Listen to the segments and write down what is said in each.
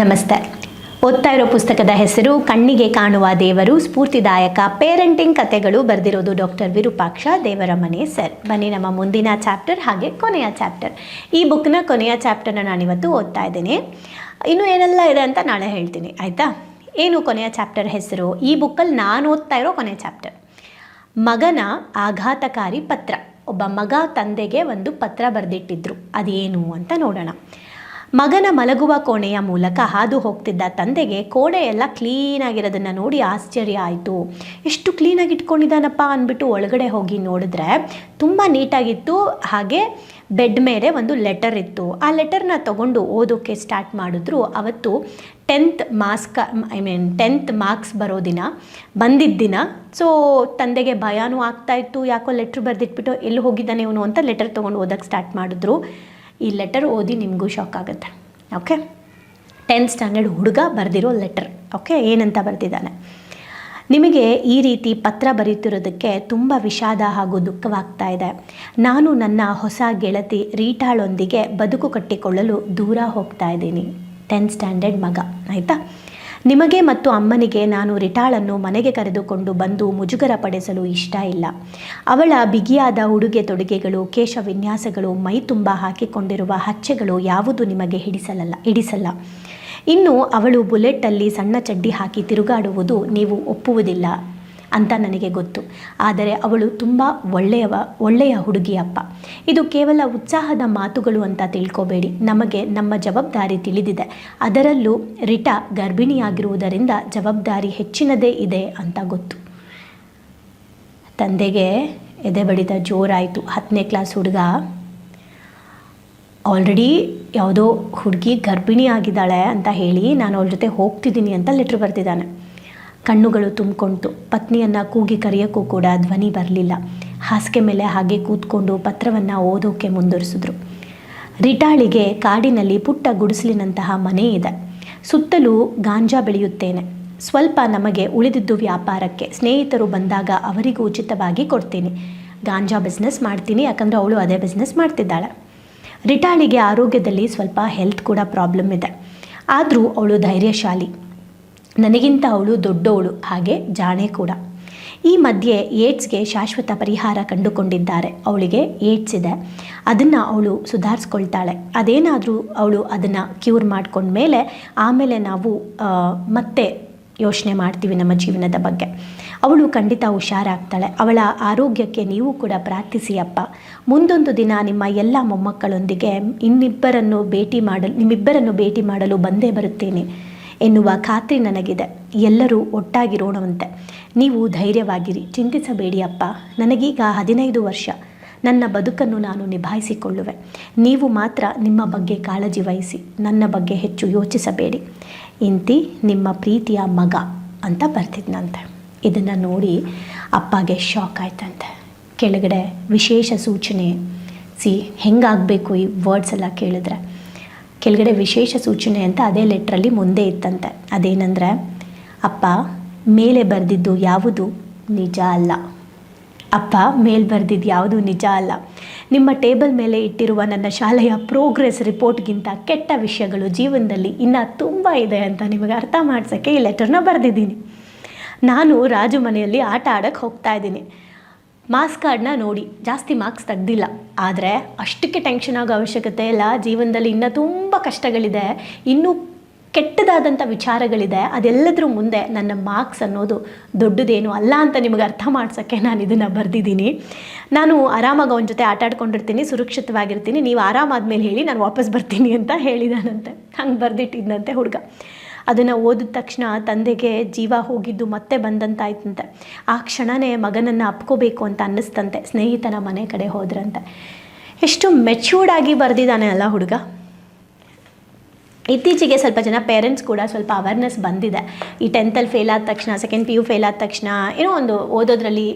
ನಮಸ್ತೆ. ಓದ್ತಾ ಇರೋ ಪುಸ್ತಕದ ಹೆಸರು ಕಣ್ಣಿಗೆ ಕಾಣುವ ದೇವರು, ಸ್ಫೂರ್ತಿದಾಯಕ ಪೇರೆಂಟಿಂಗ್ ಕಥೆಗಳು ಬರೆದಿರೋದು ಡಾಕ್ಟರ್ ವಿರೂಪಾಕ್ಷ ದೇವರ ಮನೆ ಸರ್. ಬನ್ನಿ ನಮ್ಮ ಮುಂದಿನ ಚಾಪ್ಟರ್ ಹಾಗೆ ಕೊನೆಯ ಚಾಪ್ಟರ್. ಈ ಬುಕ್ನ ಕೊನೆಯ ಚಾಪ್ಟರ್ನ ನಾನಿವತ್ತು ಓದ್ತಾ ಇದ್ದೀನಿ. ಇನ್ನು ಏನೆಲ್ಲ ಇದೆ ಅಂತ ನಾಳೆ ಹೇಳ್ತೀನಿ, ಆಯಿತಾ? ಏನು ಕೊನೆಯ ಚಾಪ್ಟರ್ ಹೆಸರು? ಈ ಬುಕ್ಕಲ್ಲಿ ನಾನು ಓದ್ತಾ ಇರೋ ಕೊನೆಯ ಚಾಪ್ಟರ್. ಮಗನ ಆಘಾತಕಾರಿ ಪತ್ರ. ಒಬ್ಬ ಮಗ ತಂದೆಗೆ ಒಂದು ಪತ್ರ ಬರೆದಿಟ್ಟಿದ್ರು. ಅದೇನು ಅಂತ ನೋಡೋಣ. ಮಗನ ಮಲಗುವ ಕೋಣೆಯ ಮೂಲಕ ಹಾದು ಹೋಗ್ತಿದ್ದ ತಂದೆಗೆ ಕೋಣೆ ಎಲ್ಲ ಕ್ಲೀನಾಗಿರೋದನ್ನು ನೋಡಿ ಆಶ್ಚರ್ಯ ಆಯಿತು. ಎಷ್ಟು ಕ್ಲೀನಾಗಿ ಇಟ್ಕೊಂಡಿದ್ದಾನಪ್ಪ ಅಂದ್ಬಿಟ್ಟು ಒಳಗಡೆ ಹೋಗಿ ನೋಡಿದ್ರೆ ತುಂಬ ನೀಟಾಗಿತ್ತು. ಹಾಗೆ ಬೆಡ್ ಮೇಲೆ ಒಂದು ಲೆಟರ್ ಇತ್ತು. ಆ ಲೆಟರ್ನ ತಗೊಂಡು ಓದೋಕ್ಕೆ ಸ್ಟಾರ್ಟ್ ಮಾಡಿದ್ರು. ಅವತ್ತು tenth mask I mean tenth marks ಬರೋ ದಿನ, ಬಂದಿದ್ದ ದಿನ. ಸೊ ತಂದೆಗೆ ಭಯನೂ ಆಗ್ತಾಯಿತ್ತು ಯಾಕೋ ಲೆಟ್ರ್ ಬರೆದಿಟ್ಬಿಟ್ಟು ಎಲ್ಲಿ ಹೋಗಿದ್ದಾನೆ ಇವನು ಅಂತ ಲೆಟರ್ ತೊಗೊಂಡು ಓದೋಕ್ಕೆ ಸ್ಟಾರ್ಟ್ ಮಾಡಿದ್ರು. ಈ ಲೆಟರ್ ಓದಿ ನಿಮಗೂ ಶಾಕ್ ಆಗುತ್ತೆ. ಓಕೆ ಟೆಂತ್ ಸ್ಟ್ಯಾಂಡರ್ಡ್ ಹುಡುಗ ಬರೆದಿರೋ ಲೆಟರ್ ಓಕೆ ಏನಂತ ಬರೆದಿದ್ದಾನೆ? ನಿಮಗೆ ಈ ರೀತಿ ಪತ್ರ ಬರೀತಿರೋದಕ್ಕೆ ತುಂಬ ವಿಷಾದ ಹಾಗೂ ದುಃಖವಾಗ್ತಾ ಇದೆ. ನಾನು ನನ್ನ ಹೊಸ ಗೆಳತಿ ರೀಟಾಳೊಂದಿಗೆ ಬದುಕು ಕಟ್ಟಿಕೊಳ್ಳಲು ದೂರ ಹೋಗ್ತಾ ಇದ್ದೀನಿ. ಟೆಂತ್ ಸ್ಟ್ಯಾಂಡರ್ಡ್ ಮಗ. ಆಯಿತಾ? ನಿಮಗೆ ಮತ್ತು ಅಮ್ಮನಿಗೆ ನಾನು ರಿಟಾಳನ್ನು ಮನೆಗೆ ಕರೆದುಕೊಂಡು ಬಂದು ಮುಜುಗರ ಪಡಿಸಲು ಇಷ್ಟ ಇಲ್ಲ. ಅವಳ ಬಿಗಿಯಾದ ಉಡುಗೆ ತೊಡುಗೆಗಳು, ಕೇಶ ವಿನ್ಯಾಸಗಳು, ಮೈ ತುಂಬ ಹಾಕಿಕೊಂಡಿರುವ ಹಚ್ಚೆಗಳು ಯಾವುದು ನಿಮಗೆ ಹಿಡಿಸಲಲ್ಲ, ಹಿಡಿಸಲ್ಲ. ಇನ್ನು ಅವಳು ಬುಲೆಟ್ಟಲ್ಲಿ ಸಣ್ಣ ಚಡ್ಡಿ ಹಾಕಿ ತಿರುಗಾಡುವುದು ನೀವು ಒಪ್ಪುವುದಿಲ್ಲ. ಅಂತ ನನಗೆ ಗೊತ್ತು. ಆದರೆ ಅವಳು ತುಂಬ ಒಳ್ಳೆಯವ, ಒಳ್ಳೆಯ ಹುಡುಗಿಯಪ್ಪ. ಇದು ಕೇವಲ ಉತ್ಸಾಹದ ಮಾತುಗಳು ಅಂತ ತಿಳ್ಕೊಬೇಡಿ. ನಮಗೆ ನಮ್ಮ ಜವಾಬ್ದಾರಿ ತಿಳಿದಿದೆ. ಅದರಲ್ಲೂ ರಿಟಾ ಗರ್ಭಿಣಿಯಾಗಿರುವುದರಿಂದ ಜವಾಬ್ದಾರಿ ಹೆಚ್ಚಿನದೇ ಇದೆ ಅಂತ ಗೊತ್ತು. ತಂದೆಗೆ ಎದೆ ಬಡಿದ ಜೋರಾಯಿತು. ಹತ್ತನೇ ಕ್ಲಾಸ್ ಹುಡುಗ ಆಲ್ರೆಡಿ ಯಾವುದೋ ಹುಡುಗಿ ಗರ್ಭಿಣಿ ಆಗಿದ್ದಾಳೆ ಅಂತ ಹೇಳಿ ನಾನು ಅವಳ ಜೊತೆ ಹೋಗ್ತಿದ್ದೀನಿ ಅಂತ ಲೆಟ್ರ್ ಬರ್ತಿದ್ದಾನೆ. ಕಣ್ಣುಗಳು ತುಂಬಿಕೊಂಡಿತು. ಪತ್ನಿಯನ್ನು ಕೂಗಿ ಕರೆಯೋಕ್ಕೂ ಕೂಡ ಧ್ವನಿ ಬರಲಿಲ್ಲ. ಹಾಸಿಗೆ ಮೇಲೆ ಹಾಗೆ ಕೂತ್ಕೊಂಡು ಪತ್ರವನ್ನು ಓದೋಕೆ ಮುಂದುವರಿಸಿದ್ರು. ರಿಟಾಳಿಗೆ ಕಾಡಿನಲ್ಲಿ ಪುಟ್ಟ ಗುಡಿಸಲಿನಂತಹ ಮನೆ ಇದೆ. ಸುತ್ತಲೂ ಗಾಂಜಾ ಬೆಳೆಯುತ್ತೇನೆ. ಸ್ವಲ್ಪ ನಮಗೆ ಉಳಿದಿದ್ದು ವ್ಯಾಪಾರಕ್ಕೆ. ಸ್ನೇಹಿತರು ಬಂದಾಗ ಅವರಿಗೂ ಉಚಿತವಾಗಿ ಕೊಡ್ತೀನಿ. ಗಾಂಜಾ ಬಿಸ್ನೆಸ್ ಮಾಡ್ತೀನಿ, ಯಾಕಂದರೆ ಅವಳು ಅದೇ ಬಿಸ್ನೆಸ್ ಮಾಡ್ತಿದ್ದಾಳೆ. ರಿಟಾಳಿಗೆ ಆರೋಗ್ಯದಲ್ಲಿ ಸ್ವಲ್ಪ ಹೆಲ್ತ್ ಕೂಡ ಪ್ರಾಬ್ಲಮ್ ಇದೆ. ಆದರೂ ಅವಳು ಧೈರ್ಯಶಾಲಿ. ನನಗಿಂತ ಅವಳು ದೊಡ್ಡವಳು, ಹಾಗೆ ಜಾಣೆ ಕೂಡ. ಈ ಮಧ್ಯೆ ಏಡ್ಸ್ಗೆ ಶಾಶ್ವತ ಪರಿಹಾರ ಕಂಡುಕೊಂಡಿದ್ದಾರೆ. ಅವಳಿಗೆ ಏಡ್ಸ್ ಇದೆ. ಅದನ್ನು ಅವಳು ಸುಧಾರಿಸ್ಕೊಳ್ತಾಳೆ. ಅದೇನಾದರೂ ಅವಳು ಅದನ್ನು ಕ್ಯೂರ್ ಮಾಡ್ಕೊಂಡ್ಮೇಲೆ ಆಮೇಲೆ ನಾವು ಮತ್ತೆ ಯೋಚನೆ ಮಾಡ್ತೀವಿ ನಮ್ಮ ಜೀವನದ ಬಗ್ಗೆ. ಅವಳು ಖಂಡಿತ ಹುಷಾರಾಗ್ತಾಳೆ. ಅವಳ ಆರೋಗ್ಯಕ್ಕೆ ನೀವು ಕೂಡ ಪ್ರಾರ್ಥಿಸಿ ಅಪ್ಪ. ಮುಂದೊಂದು ದಿನ ನಿಮ್ಮ ಎಲ್ಲ ಮೊಮ್ಮಕ್ಕಳೊಂದಿಗೆ ಇನ್ನಿಬ್ಬರನ್ನು ಭೇಟಿ ಮಾಡಲು, ನಿಮ್ಮಿಬ್ಬರನ್ನು ಭೇಟಿ ಮಾಡಲು ಬಂದೇ ಬರುತ್ತೇನೆ. ಎನ್ನುವ ಖಾತ್ರಿ ನನಗಿದೆ. ಎಲ್ಲರೂ ಒಟ್ಟಾಗಿರೋಣವಂತೆ ನೀವು ಧೈರ್ಯವಾಗಿರಿ. ಚಿಂತಿಸಬೇಡಿ ಅಪ್ಪ. ನನಗೀಗ ಹದಿನೈದು ವರ್ಷ. ನನ್ನ ಬದುಕನ್ನು ನಾನು ನಿಭಾಯಿಸಿಕೊಳ್ಳುವೆ. ನೀವು ಮಾತ್ರ ನಿಮ್ಮ ಬಗ್ಗೆ ಕಾಳಜಿ ವಹಿಸಿ. ನನ್ನ ಬಗ್ಗೆ ಹೆಚ್ಚು ಯೋಚಿಸಬೇಡಿ. ಇಂತಿ ನಿಮ್ಮ ಪ್ರೀತಿಯ ಮಗ ಅಂತ ಬರ್ತಿದ್ನಂತೆ. ಇದನ್ನು ನೋಡಿ ಅಪ್ಪಗೆ ಶಾಕ್ ಆಯ್ತಂತೆ. ಕೆಳಗಡೆ ವಿಶೇಷ ಸೂಚನೆ. ಸಿ, ಹೆಂಗಾಗಬೇಕು ಈ ವರ್ಡ್ಸ್ ಎಲ್ಲ ಕೇಳಿದ್ರೆ? ಕೆಳಗಡೆ ವಿಶೇಷ ಸೂಚನೆ ಅಂತ ಅದೇ ಲೆಟ್ರಲ್ಲಿ ಮುಂದೆ ಇತ್ತಂತೆ. ಅದೇನೆಂದರೆ, ಅಪ್ಪ, ಮೇಲೆ ಬರೆದಿದ್ದು ಯಾವುದು? ನಿಜ ಅಲ್ಲ. ಅಪ್ಪ, ಮೇಲೆ ಬರೆದಿದ್ದು ಯಾವುದು? ನಿಜ ಅಲ್ಲ. ನಿಮ್ಮ ಟೇಬಲ್ ಮೇಲೆ ಇಟ್ಟಿರುವ ನನ್ನ ಶಾಲೆಯ ಪ್ರೋಗ್ರೆಸ್ ರಿಪೋರ್ಟ್ಗಿಂತ ಕೆಟ್ಟ ವಿಷಯಗಳು ಜೀವನದಲ್ಲಿ ಇನ್ನೂ ತುಂಬ ಇದೆ ಅಂತ ನಿಮಗೆ ಅರ್ಥ ಮಾಡ್ಸೋಕ್ಕೆ ಈ ಲೆಟರ್ನ ಬರೆದಿದ್ದೀನಿ. ನಾನು ರಾಜು ಮನೆಯಲ್ಲಿ ಆಟ ಆಡೋಕ್ಕೆ ಹೋಗ್ತಾ ಇದ್ದೀನಿ. ಮಾರ್ಕ್ಸ್ ಕಾರ್ಡ್ನ ನೋಡಿ. ಜಾಸ್ತಿ ಮಾರ್ಕ್ಸ್ ತೆಗ್ದಿಲ್ಲ. ಆದರೆ ಅಷ್ಟಕ್ಕೆ ಟೆನ್ಷನ್ ಆಗೋ ಅವಶ್ಯಕತೆ ಇಲ್ಲ. ಜೀವನದಲ್ಲಿ ಇನ್ನೂ ತುಂಬ ಕಷ್ಟಗಳಿದೆ. ಇನ್ನೂ ಕೆಟ್ಟದಾದಂಥ ವಿಚಾರಗಳಿದೆ. ಅದೆಲ್ಲದರ ಮುಂದೆ ನನ್ನ ಮಾರ್ಕ್ಸ್ ಅನ್ನೋದು ದೊಡ್ಡದೇನು ಅಲ್ಲ ಅಂತ ನಿಮಗೆ ಅರ್ಥ ಮಾಡ್ಸೋಕ್ಕೆ ನಾನು ಇದನ್ನು ಬರೆದಿದ್ದೀನಿ. ನಾನು ಆರಾಮಾಗಿ ಅವನ ಜೊತೆ ಆಟ ಆಡ್ಕೊಂಡಿರ್ತೀನಿ, ಸುರಕ್ಷಿತವಾಗಿರ್ತೀನಿ. ನೀವು ಆರಾಮಾದ್ಮೇಲೆ ಹೇಳಿ, ನಾನು ವಾಪಸ್ ಬರ್ತೀನಿ ಅಂತ ಹೇಳಿದಾನಂತೆ. ಹಂಗೆ ಬರೆದಿಟ್ಟಿದ್ದಂತೆ ಹುಡುಗ. ಅದನ್ನು ಓದಿದ ತಕ್ಷಣ ತಂದೆಗೆ ಜೀವ ಹೋಗಿದ್ದು ಮತ್ತೆ ಬಂದಂತಾಯ್ತಂತೆ. ಆ ಕ್ಷಣನೇ ಮಗನನ್ನು ಅಪ್ಕೋಬೇಕು ಅಂತ ಅನ್ನಿಸ್ತಂತೆ, ಸ್ನೇಹಿತನ ಮನೆ ಕಡೆ ಹೋದ್ರಂತೆ. ಎಷ್ಟು ಮೆಚ್ಯೂರ್ಡ್ ಆಗಿ ಬರೆದಿದ್ದಾನೆ ಅಲ್ಲ ಹುಡುಗ? ಇತ್ತೀಚೆಗೆ ಸ್ವಲ್ಪ ಜನ ಪೇರೆಂಟ್ಸ್ ಕೂಡ ಸ್ವಲ್ಪ ಅವೇರ್ನೆಸ್ ಬಂದಿದೆ. ಈ ಟೆಂತಲ್ಲಿ ಫೇಲ್ ಆದ ತಕ್ಷಣ ಸೆಕೆಂಡ್ ಪಿ ಯು ಫೇಲ್ ಆದ ತಕ್ಷಣ, ಏನೋ ಒಂದು ಓದೋದ್ರಲ್ಲಿ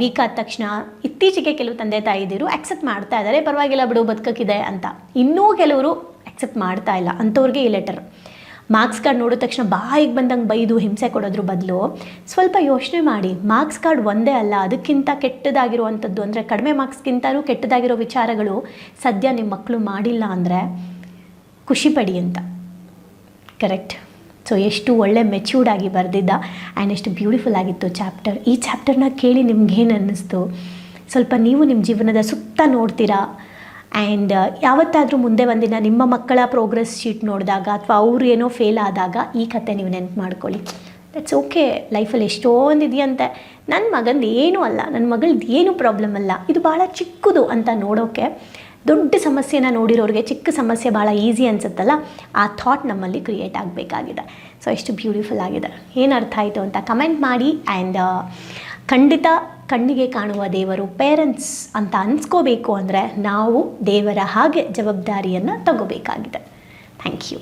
ವೀಕ್ ಆದ ತಕ್ಷಣ ಇತ್ತೀಚೆಗೆ ಕೆಲವು ತಂದೆ ತಾಯಿದಿರು ಆಕ್ಸೆಪ್ಟ್ ಮಾಡ್ತಾ ಇದ್ದಾರೆ, ಪರವಾಗಿಲ್ಲ ಬಿಡು ಬದುಕಕ್ಕಿದೆ ಅಂತ. ಇನ್ನೂ ಕೆಲವರು ಆಕ್ಸೆಪ್ಟ್ ಮಾಡ್ತಾ ಇಲ್ಲ, ಅಂಥವ್ರಿಗೆ ಈ ಲೆಟರ್ ಮಾರ್ಕ್ಸ್ ಕಾರ್ಡ್ ನೋಡಿದ ತಕ್ಷಣ ಬಾಯಿಗೆ ಬಂದಂಗೆ ಬೈದು ಹಿಂಸೆ ಕೊಡೋದ್ರ ಬದಲು ಸ್ವಲ್ಪ ಯೋಚನೆ ಮಾಡಿ. ಮಾರ್ಕ್ಸ್ ಕಾರ್ಡ್ ಒಂದೇ ಅಲ್ಲ, ಅದಕ್ಕಿಂತ ಕೆಟ್ಟದಾಗಿರುವಂಥದ್ದು ಅಂದರೆ ಕಡಿಮೆ ಮಾರ್ಕ್ಸ್ಗಿಂತಲೂ ಕೆಟ್ಟದಾಗಿರೋ ವಿಚಾರಗಳು ಸದ್ಯ ನಿಮ್ಮ ಮಕ್ಕಳು ಮಾಡಿಲ್ಲ ಅಂದರೆ ಖುಷಿಪಡಿ ಅಂತ. ಕರೆಕ್ಟ್ ಸೊ ಎಷ್ಟು ಒಳ್ಳೆ ಮೆಚ್ಯೂರ್ಡ್ ಆಗಿ ಬರೆದಿದ್ದ ಆ್ಯಂಡ್ ಎಷ್ಟು ಬ್ಯೂಟಿಫುಲ್ ಆಗಿತ್ತು ಚಾಪ್ಟರ್ ಈ ಚಾಪ್ಟರ್ನ ಕೇಳಿ ನಿಮ್ಗೇನು ಅನ್ನಿಸ್ತು? ಸ್ವಲ್ಪ ನೀವು ನಿಮ್ಮ ಜೀವನದ ಸುತ್ತ ನೋಡ್ತೀರಾ? ಆ್ಯಂಡ್ ಯಾವತ್ತಾದರೂ ಮುಂದೆ ಒಂದಿನ ನಿಮ್ಮ ಮಕ್ಕಳ ಪ್ರೋಗ್ರೆಸ್ ಶೀಟ್ ನೋಡಿದಾಗ ಅಥವಾ ಅವ್ರು ಏನೋ ಫೇಲ್ ಆದಾಗ ಈ ಕತೆ ನೀವು ನೆನ್ಪು ಮಾಡ್ಕೊಳ್ಳಿ. ದಟ್ಸ್ ಓಕೆ ಲೈಫಲ್ಲಿ ಎಷ್ಟೊಂದು ಇದೆಯಂತೆ. ನನ್ನ ಮಗಂದು ಏನೂ ಅಲ್ಲ. ನನ್ನ ಮಗಳದ್ದು ಏನೂ ಪ್ರಾಬ್ಲಮ್ ಅಲ್ಲ. ಇದು ಭಾಳ ಚಿಕ್ಕದು ಅಂತ ನೋಡೋಕ್ಕೆ ದೊಡ್ಡ ಸಮಸ್ಯೆನ ನೋಡಿರೋರಿಗೆ ಚಿಕ್ಕ ಸಮಸ್ಯೆ ಭಾಳ ಈಸಿ ಅನಿಸುತ್ತಲ್ಲ? ಆ ಥಾಟ್ ನಮ್ಮಲ್ಲಿ ಕ್ರಿಯೇಟ್ ಆಗಬೇಕಾಗಿದೆ. ಸೊ ಎಷ್ಟು ಬ್ಯೂಟಿಫುಲ್ ಆಗಿದೆ. ಏನು ಅರ್ಥ ಆಯಿತು ಅಂತ ಕಮೆಂಟ್ ಮಾಡಿ. ಆ್ಯಂಡ್ ಖಂಡಿತ ಕಣ್ಣಿಗೆ ಕಾಣುವ ದೇವರು ಪೇರೆಂಟ್ಸ್ ಅಂತ ಅನ್ಸ್ಕೋಬೇಕು ಅಂದರೆ ನಾವು ದೇವರ ಹಾಗೆ ಜವಾಬ್ದಾರಿಯನ್ನು ತಗೋಬೇಕಾಗಿದೆ. Thank you